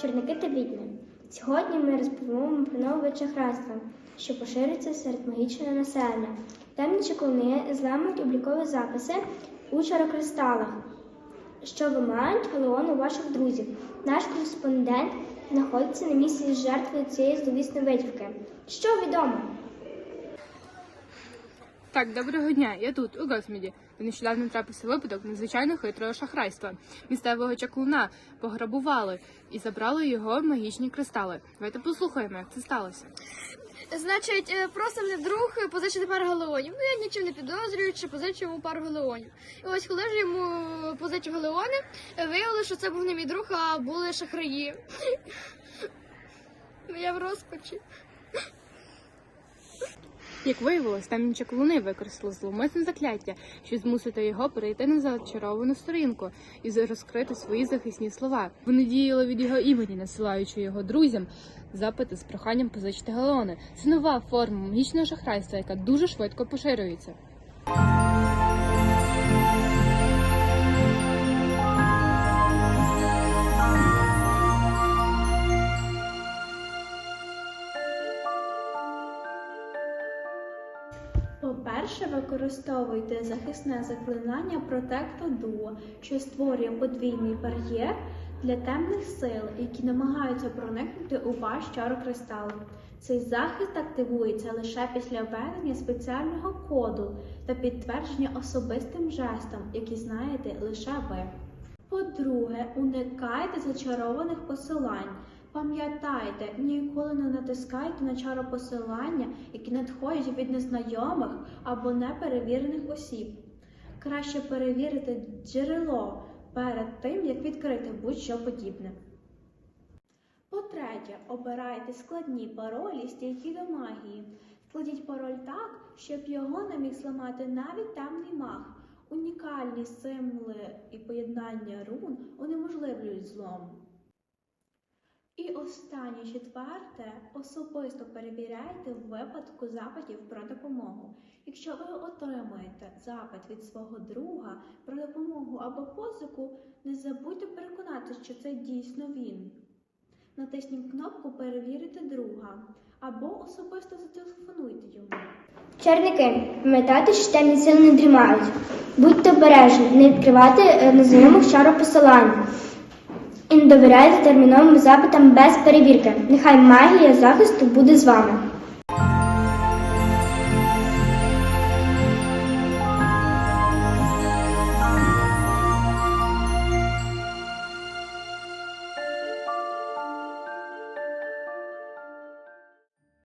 чарівники та відьми. Сьогодні ми розповімо про нове шахрайство, що поширюється серед магічного населення. Темні чаклуни зламують облікові записи у чарокристалах, що вимагають Галеону ваших друзів. Наш кореспондент знаходиться на місці з жертвою цієї зловісної витівки. Що відомо? Так, доброго дня. Я тут, у Госміді. Нещодавно трапився випадок надзвичайно хитрого шахрайства. Місцевого чаклуна пограбували і забрали його магічні кристали. Давайте послухаємо, як це сталося. Значить, е, просто мені друг позичити пару галеонів. Ну я нічим не підозрюючи, позичив йому пару галеонів. І ось коли ж йому позичив галеони, виявилося, що це був не мій друг, а були шахраї. Ну, Я в розпачі. Як виявилось, темні чаклуни використали зловмисне закляття, щоб змусити його перейти на зачаровану сторінку і розкрити свої захисні слова. Вони діяли від його імені, насилаючи його друзям запити з проханням позичити галони. Це нова форма магічного шахрайства, яка дуже швидко поширюється. По-перше, використовуйте захисне заклинання Protecto Duo, що створює подвійний бар'єр для темних сил, які намагаються проникнути у ваш чарокристал. Цей захист активується лише після введення спеціального коду та підтвердження особистим жестом, який знаєте лише ви. По-друге, уникайте зачарованих посилань. Пам'ятайте, ніколи не натискайте на чаропосилання, які надходять від незнайомих або неперевірених осіб. Краще перевірити джерело перед тим, як відкрити будь-що подібне. По-третє, обирайте складні паролі, стійкі до магії. Складіть пароль так, щоб його не міг зламати навіть темний маг. Унікальні символи і поєднання рун унеможливлюють злом. І останнє четверте, особисто перевіряйте в випадку запитів про допомогу. Якщо ви отримаєте запит від свого друга про допомогу або позику, не забудьте переконатися, що це дійсно він. Натисніть кнопку Перевірити друга або особисто зателефонуйте йому. Чарівники, пам'ятайте, що темні сили не дрімають. Будьте обережні, не відкривайте незнайомих чаропосилань. І не довіряйте терміновим запитам без перевірки. Нехай магія захисту буде з вами.